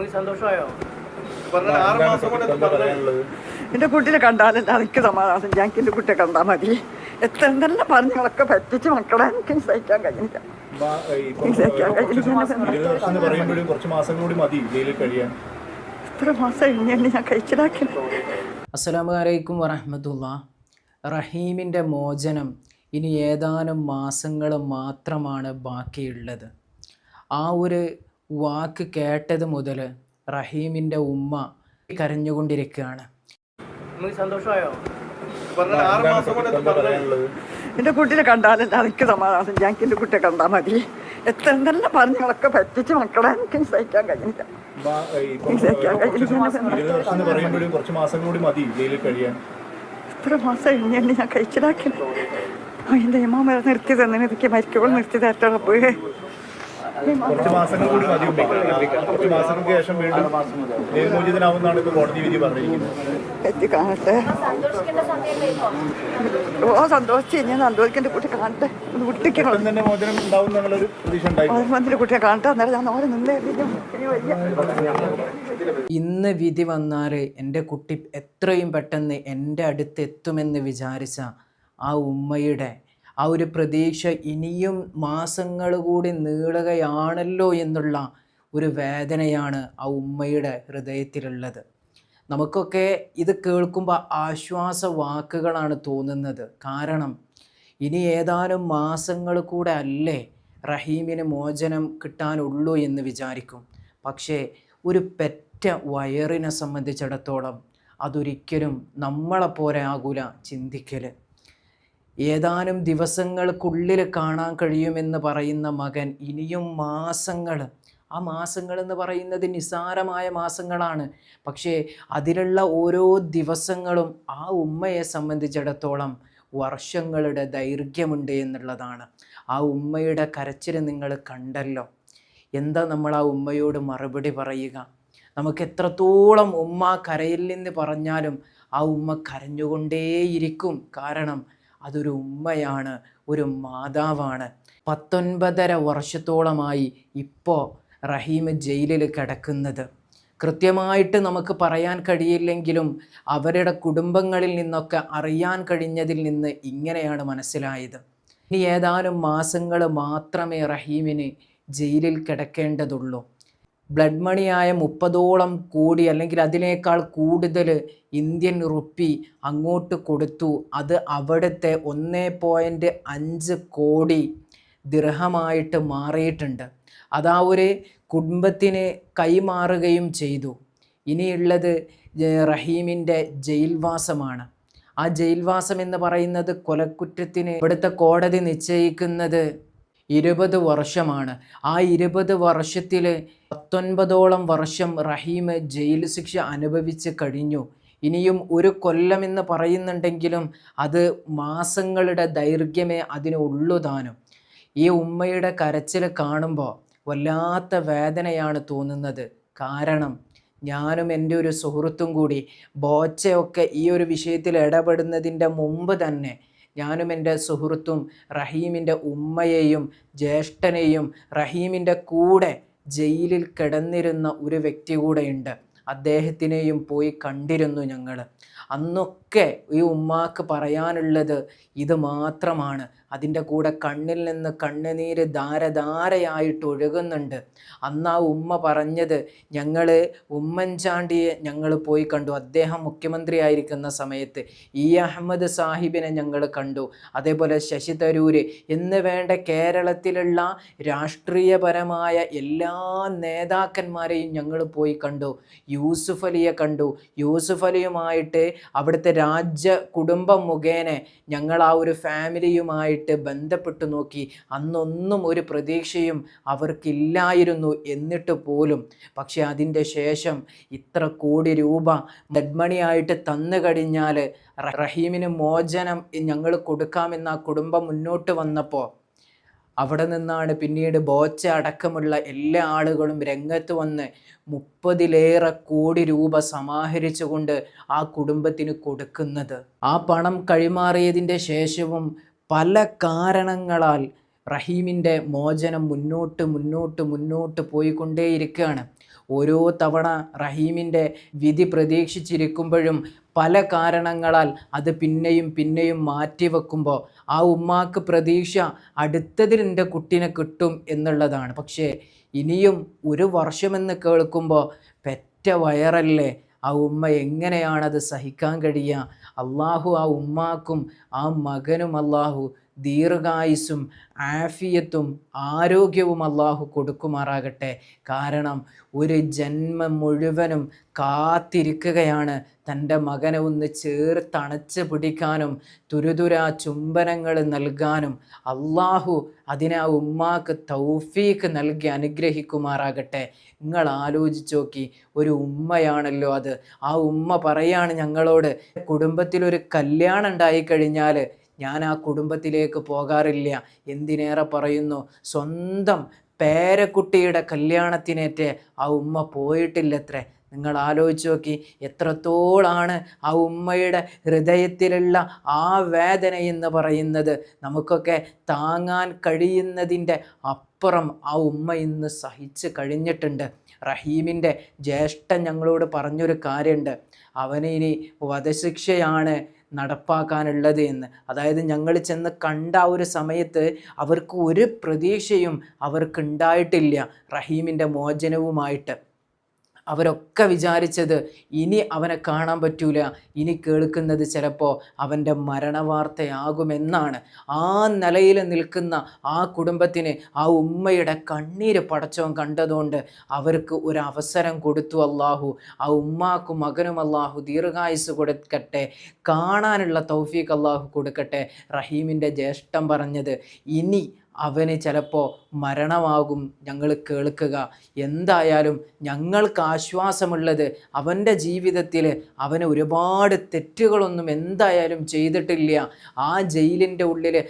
നമുക്ക് സന്തോഷമായോ? എന്റെ കുട്ടീനെ കണ്ടാലല്ല എനിക്ക് സമാധാനം? ഞങ്ങൾക്ക് എന്റെ കുട്ടിയെ കണ്ടാൽ മതി. എത്ര എന്തെല്ലാം പറഞ്ഞങ്ങളൊക്കെ പറ്റിച്ച് മക്കളെ എനിക്ക് സഹിക്കാൻ കഴിയില്ല. ബാ- ഇപ്പം എനിക്ക് സഹിക്കാൻ കഴിയില്ല. ഇരുപത് വർഷം എന്ന് പറയുമ്പോഴും കുറച്ച് മാസം കൂടി മതി എത്ര മാസം ഇനി ഞാൻ കഴിച്ചിലാക്കി അസ്സലാമു അലൈക്കും വറഹമത്തുള്ള. റഹീമിന്റെ മോചനം ഇനി ഏതാനും മാസങ്ങൾ മാത്രമാണ് ബാക്കിയുള്ളത്. ആ ഒരു വാക്ക് കേട്ടത് മുതൽ റഹീമിന്റെ ഉമ്മ കരഞ്ഞുകൊണ്ടിരിക്കുകയാണ്. സന്തോഷമായോ? എന്റെ കുട്ടിനെ കണ്ടാലല്ല എനിക്ക് സമാധാനം. ഞാൻ എന്റെ കുട്ടിയെ കണ്ടാൽ മതി. എത്ര നല്ല പറഞ്ഞുകളൊക്കെ പറ്റിച്ച് മക്കളെ എനിക്ക് സഹിക്കാൻ കഴിയില്ല. ജയിലിൽ എത്ര മാസം ഇനി ഞാൻ കഴിച്ചതാക്കി എന്റെ ഇമാമ നിർത്തി തന്നെ എനിക്ക് മരിക്കുമ്പോൾ നിർത്തി തരട്ടെ കുറച്ച് മാസങ്ങൾ കൂടി മതി. കുറച്ച് മാസങ്ങൾക്ക് ശേഷം വീണ്ടും ജയിൽമോചിതനാവുന്നതാണ് ഇപ്പൊ കോടതി വിധി പറഞ്ഞിരിക്കുന്നത്. എത്തി കാണട്ടെ. ഓ സന്തോഷിച്ച് ഞാൻ സന്തോഷിക്കേണ്ട കുട്ടി കാണട്ടെ. കുട്ടിയെ കാണട്ടെ. അന്നേരം ഞാൻ ഓരെ നിന്നേ ഇന്ന് വിധി വന്നാൽ എന്റെ കുട്ടി എത്രയും പെട്ടെന്ന് എന്റെ അടുത്ത് എത്തുമെന്ന് വിചാരിച്ച ആ ഉമ്മയുടെ ആ ഒരു പ്രതീക്ഷ ഇനിയും മാസങ്ങൾ കൂടി നീളുകയാണല്ലോ എന്നുള്ള ഒരു വേദനയാണ് ആ ഉമ്മയുടെ ഹൃദയത്തിലുള്ളത്. നമുക്കൊക്കെ ഇത് കേൾക്കുമ്പോൾ ആശ്വാസ വാക്കുകളാണ് തോന്നുന്നത്. കാരണം ഇനി ഏതാനും മാസങ്ങൾ കൂടെ അല്ലേ റഹീമിന് മോചനം കിട്ടാനുള്ളൂ എന്ന് വിചാരിക്കും. പക്ഷേ ഒരു പെറ്റ വയറിനെ സംബന്ധിച്ചിടത്തോളം അതൊരിക്കലും നമ്മളെപ്പോലെ ആകൂല ചിന്തിക്കൽ ഏതാനും ദിവസങ്ങൾക്കുള്ളിൽ കാണാൻ കഴിയുമെന്ന് പറയുന്ന മകൻ ഇനിയും മാസങ്ങൾ ആ മാസങ്ങൾ എന്ന് പറയുന്നത് നിസാരമായ മാസങ്ങളാണ്. പക്ഷേ അതിലുള്ള ഓരോ ദിവസങ്ങളും ആ ഉമ്മയെ സംബന്ധിച്ചിടത്തോളം വർഷങ്ങളുടെ ദൈർഘ്യമുണ്ട് എന്നുള്ളതാണ്. ആ ഉമ്മയുടെ കരച്ചിൽ നിങ്ങൾ കണ്ടല്ലോ. എന്താ നമ്മൾ ആ ഉമ്മയോട് മറുപടി പറയുക? നമുക്ക് എത്രത്തോളം ഉമ്മ കരയില്ലെന്ന് പറഞ്ഞാലും ആ ഉമ്മ കരഞ്ഞുകൊണ്ടേയിരിക്കും. കാരണം അതൊരു ഉമ്മയാണ് ഒരു മാതാവാണ്. പത്തൊൻപതര വർഷത്തോളമായി ഇപ്പോൾ റഹീം ജയിലിൽ കിടക്കുന്നത്. കൃത്യമായിട്ട് നമുക്ക് പറയാൻ കഴിയില്ലെങ്കിലും അവരുടെ കുടുംബങ്ങളിൽ നിന്നൊക്കെ അറിയാൻ കഴിഞ്ഞതിൽ നിന്ന് ഇങ്ങനെയാണ് മനസ്സിലായത്. ഇനി ഏതാനും മാസങ്ങൾ മാത്രമേ റഹീമിന് ജയിലിൽ കിടക്കേണ്ടതുള്ളൂ. ബ്ലഡ് മണിയായ മുപ്പതോളം കോടി അല്ലെങ്കിൽ അതിനേക്കാൾ കൂടുതൽ ഇന്ത്യൻ റുപ്പി അങ്ങോട്ട് കൊടുത്തു. അത് അവിടുത്തെ ഒന്നേ പോയിന്റ് അഞ്ച് കോടി ദൃഹമായിട്ട് മാറിയിട്ടുണ്ട്. അതാ ഒരു കുടുംബത്തിന് കൈമാറുകയും ചെയ്തു. ഇനിയുള്ളത് റഹീമിന്റെ ജയിൽവാസമാണ്. ആ ജയിൽവാസം എന്ന് പറയുന്നത് കൊലക്കുറ്റത്തിന് ഇവിടുത്തെ കോടതി നിശ്ചയിക്കുന്നത് ഇരുപത് വർഷമാണ്. ആ ഇരുപത് വർഷത്തിൽ പത്തൊൻപതോളം വർഷം റഹീം ജയിൽ ശിക്ഷ അനുഭവിച്ച് കഴിഞ്ഞു. ഇനിയും ഒരു കൊല്ലമെന്ന് പറയുന്നുണ്ടെങ്കിലും അത് മാസങ്ങളുടെ ദൈർഘ്യമേ അതിന് ഉള്ളുതാനും ഈ ഉമ്മയുടെ കരച്ചിൽ കാണുമ്പോൾ വല്ലാത്ത വേദനയാണ് തോന്നുന്നത്. കാരണം ഞാനും എന്റെ ഒരു സുഹൃത്തും കൂടി ബോച്ചയൊക്കെ ഈ ഒരു വിഷയത്തിൽ ഇടപെടുന്നതിന്റെ മുമ്പ് തന്നെ ഞാനും എന്റെ സുഹൃത്തും റഹീമിന്റെ ഉമ്മയെയും ജ്യേഷ്ഠനെയും റഹീമിന്റെ കൂടെ ജയിലിൽ കിടന്നിരുന്ന ഒരു വ്യക്തി കൂടെയുണ്ട്. അദ്ദേഹത്തിനെയും പോയി കണ്ടിരുന്നു ഞങ്ങൾ അന്നൊക്കെ ഈ ഉമ്മാക്ക് പറയാനുള്ളത് ഇത് മാത്രമാണ്. അതിന്റെ കൂടെ കണ്ണിൽ നിന്ന് കണ്ണുനീര് ധാരധാരയായിട്ട് ഒഴുകുന്നുണ്ട്. അന്ന് ആ ഉമ്മ പറഞ്ഞത് ഞങ്ങൾ ഉമ്മൻചാണ്ടിയെ ഞങ്ങൾ പോയി കണ്ടു. അദ്ദേഹം മുഖ്യമന്ത്രിയായിരിക്കുന്ന സമയത്ത് ഇ അഹമ്മദ് സാഹിബിനെ ഞങ്ങൾ കണ്ടു. അതേപോലെ ശശി തരൂര് എന്ന് വേണ്ട കേരളത്തിലുള്ള രാഷ്ട്രീയപരമായ എല്ലാ നേതാക്കന്മാരെയും ഞങ്ങൾ പോയി കണ്ടു. യൂസുഫ് അലിയെ കണ്ടു. യൂസുഫ് അലിയുമായിട്ട് അവിടുത്തെ രാജ്യ കുടുംബം മുഖേന ഞങ്ങൾ ആ ഒരു ഫാമിലിയുമായിട്ട് ബന്ധപ്പെട്ടു നോക്കി. അന്നൊന്നും ഒരു പ്രതീക്ഷയും അവർക്കില്ലായിരുന്നു എന്നിട്ട് പോലും. പക്ഷേ അതിന്റെ ശേഷം ഇത്ര കോടി രൂപ ഡെഡ്മണിയായിട്ട് തന്നു കഴിഞ്ഞാൽ റഹീമിന് മോചനം ഞങ്ങൾ കൊടുക്കാമെന്ന് ആ കുടുംബം മുന്നോട്ട് വന്നപ്പോൾ അവിടെ നിന്നാണ് പിന്നീട് ബോച്ച അടക്കമുള്ള എല്ലാ ആളുകളും രംഗത്ത് വന്ന് മുപ്പതിലേറെ കോടി രൂപ സമാഹരിച്ചുകൊണ്ട് ആ കുടുംബത്തിന് കൊടുക്കുന്നത്. ആ പണം കൈമാറിയതിന്റെ ശേഷവും പല കാരണങ്ങളാൽ റഹീമിന്റെ മോചനം മുന്നോട്ട് മുന്നോട്ട് മുന്നോട്ട് പോയിക്കൊണ്ടേയിരിക്കുകയാണ്. ഓരോ തവണ റഹീമിന്റെ വിധി പ്രതീക്ഷിച്ചിരിക്കുമ്പോഴും പല കാരണങ്ങളാൽ അത് പിന്നെയും പിന്നെയും മാറ്റിവെക്കുമ്പോൾ ആ ഉമ്മാക്ക് പ്രതീക്ഷ അടുത്തതിൽ എന്റെ കുട്ടീനെ കിട്ടും എന്നുള്ളതാണ്. പക്ഷേ ഇനിയും ഒരു വർഷമെന്ന് കേൾക്കുമ്പോൾ പെറ്റ വയറല്ലേ? ആ ഉമ്മ എങ്ങനെയാണത് സഹിക്കാൻ കഴിയുക അള്ളാഹു ആ ഉമ്മാക്കും ആ മകനും അള്ളാഹു ദീർഘായുസും ആഫിയത്തും ആരോഗ്യവും അള്ളാഹു കൊടുക്കുമാറാകട്ടെ. കാരണം ഒരു ജന്മം മുഴുവനും കാത്തിരിക്കുകയാണ്. തന്റെ മകനെ ഒന്ന് ചേർത്തണച്ച് പിടിക്കാനും തുരുതുരാ ചുംബനങ്ങൾ നൽകാനും അള്ളാഹു അതിനെ ആ ഉമ്മാക്ക് തൗഫീക്ക് നൽകി അനുഗ്രഹിക്കുമാറാകട്ടെ. നിങ്ങൾ ആലോചിച്ച് നോക്കി ഒരു ഉമ്മയാണല്ലോ അത്. ആ ഉമ്മ പറയാണ് ഞങ്ങളോട് കുടുംബത്തിലൊരു കല്യാണം ഉണ്ടായിക്കഴിഞ്ഞാൽ ഞാൻ ആ കുടുംബത്തിലേക്ക് പോകാറില്ല. എന്തിനേറെ പറയുന്നു? സ്വന്തം പേരക്കുട്ടിയുടെ കല്യാണത്തിനേറ്റ് ആ ഉമ്മ പോയിട്ടില്ലത്രേ. നിങ്ങൾ ആലോചിച്ച് നോക്കി. എത്രത്തോളാണ് ആ ഉമ്മയുടെ ഹൃദയത്തിലുള്ള ആ വേദന എന്ന് പറയുന്നത്. നമുക്കൊക്കെ താങ്ങാൻ കഴിയുന്നതിന്റെ അപ്പുറം ആ ഉമ്മ ഇന്ന് സഹിച്ച് കഴിഞ്ഞിട്ടുണ്ട്. റഹീമിന്റെ ജ്യേഷ്ഠൻ ഞങ്ങളോട് പറഞ്ഞൊരു കാര്യമുണ്ട്. അവന് ഇനി വധശിക്ഷയാണ് നടപ്പാക്കാനുള്ളത് എന്ന്. അതായത് ഞങ്ങൾ ചെന്ന് കണ്ട ആ ഒരു സമയത്ത് അവർക്ക് ഒരു പ്രതീക്ഷയും അവർക്ക് ഉണ്ടായിട്ടില്ല റഹീമിന്റെ മോചനവുമായിട്ട്. അവരൊക്കെ വിചാരിച്ചത് ഇനി അവനെ കാണാൻ പറ്റൂല. ഇനി കേൾക്കുന്നത് ചിലപ്പോൾ അവന്റെ മരണവാർത്തയാകുമെന്നാണ്. ആ നിലയിൽ നിൽക്കുന്ന ആ കുടുംബത്തിന് ആ ഉമ്മയുടെ കണ്ണീര് പടച്ചവൻ കണ്ടതുകൊണ്ട് അവർക്ക് ഒരു അവസരം കൊടുത്തു അള്ളാഹു ആ ഉമ്മാക്കും മകനും അള്ളാഹു ദീർഘായുസ് കൊടുക്കട്ടെ. കാണാനുള്ള തൗഫീഖ് അള്ളാഹു കൊടുക്കട്ടെ. റഹീമിന്റെ ജ്യേഷ്ഠം പറഞ്ഞത് ഇനി അവന് ചിലപ്പോൾ മരണമാകും. ഞങ്ങൾ കേൾക്കുക. എന്തായാലും ഞങ്ങൾക്ക് ആശ്വാസമുള്ളത് അവന്റെ ജീവിതത്തിൽ അവന് ഒരുപാട് തെറ്റുകളൊന്നും എന്തായാലും ചെയ്തിട്ടില്ല. ആ ജയിലിന്റെ ഉള്ളിൽ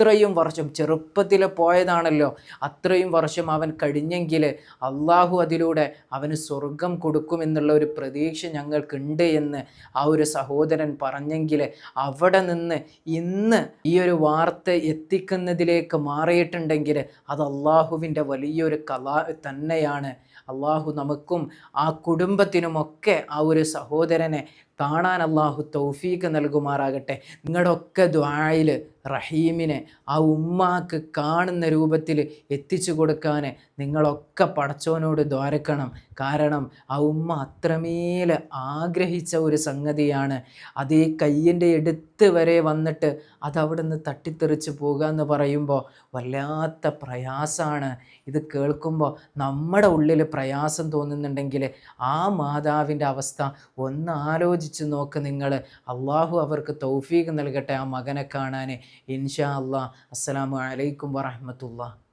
അത്രയും വർഷം ചെറുപ്പത്തിൽ പോയതാണല്ലോ. അത്രയും വർഷം അവൻ കഴിഞ്ഞെങ്കിൽ അള്ളാഹു അതിലൂടെ അവന് സ്വർഗം കൊടുക്കുമെന്നുള്ള ഒരു പ്രതീക്ഷ ഞങ്ങൾക്കുണ്ട് എന്ന് ആ ഒരു സഹോദരൻ പറഞ്ഞെങ്കിൽ അവിടെ നിന്ന് ഇന്ന് ഈ ഒരു വാർത്ത എത്തിക്കുന്നതിലേക്ക് മാറിയിട്ടുണ്ടെങ്കിൽ അത് അള്ളാഹുവിന്റെ വലിയൊരു കല തന്നെയാണ്. അള്ളാഹു നമുക്കും ആ കുടുംബത്തിനുമൊക്കെ ആ ഒരു സഹോദരനെ കാണാൻ അള്ളാഹു തൗഫീക്ക് നൽകുമാറാകട്ടെ. നിങ്ങളുടെ ഒക്കെ ദ്വായിൽ റഹീമിനെ ആ ഉമ്മാക്ക് കാണുന്ന രൂപത്തിൽ എത്തിച്ചു കൊടുക്കാൻ നിങ്ങളൊക്കെ പടച്ചോനോട് ദ്വാരക്കണം. കാരണം ആ ഉമ്മ അത്രമേൽ ആഗ്രഹിച്ച ഒരു സംഗതിയാണ്. അത് ഈ കയ്യന്റെ എടുത്ത് വരെ വന്നിട്ട് അതവിടുന്ന് തട്ടിത്തെറിച്ച് പോകുക എന്ന് പറയുമ്പോൾ വല്ലാത്ത പ്രയാസമാണ് ഇത് കേൾക്കുമ്പോൾ നമ്മുടെ ഉള്ളിൽ പ്രയാസം തോന്നുന്നുണ്ടെങ്കിൽ ആ മാതാവിന്റെ അവസ്ഥ ഒന്ന് ആലോചിച്ച് നോക്ക് നിങ്ങൾ അള്ളാഹു അവർക്ക് തൗഫീഖ് നൽകട്ടെ ആ മകനെ കാണാൻ ഇൻഷാ അള്ളാഹ് അസ്സാം വലൈക്കും വറഹമത്തുള്ള.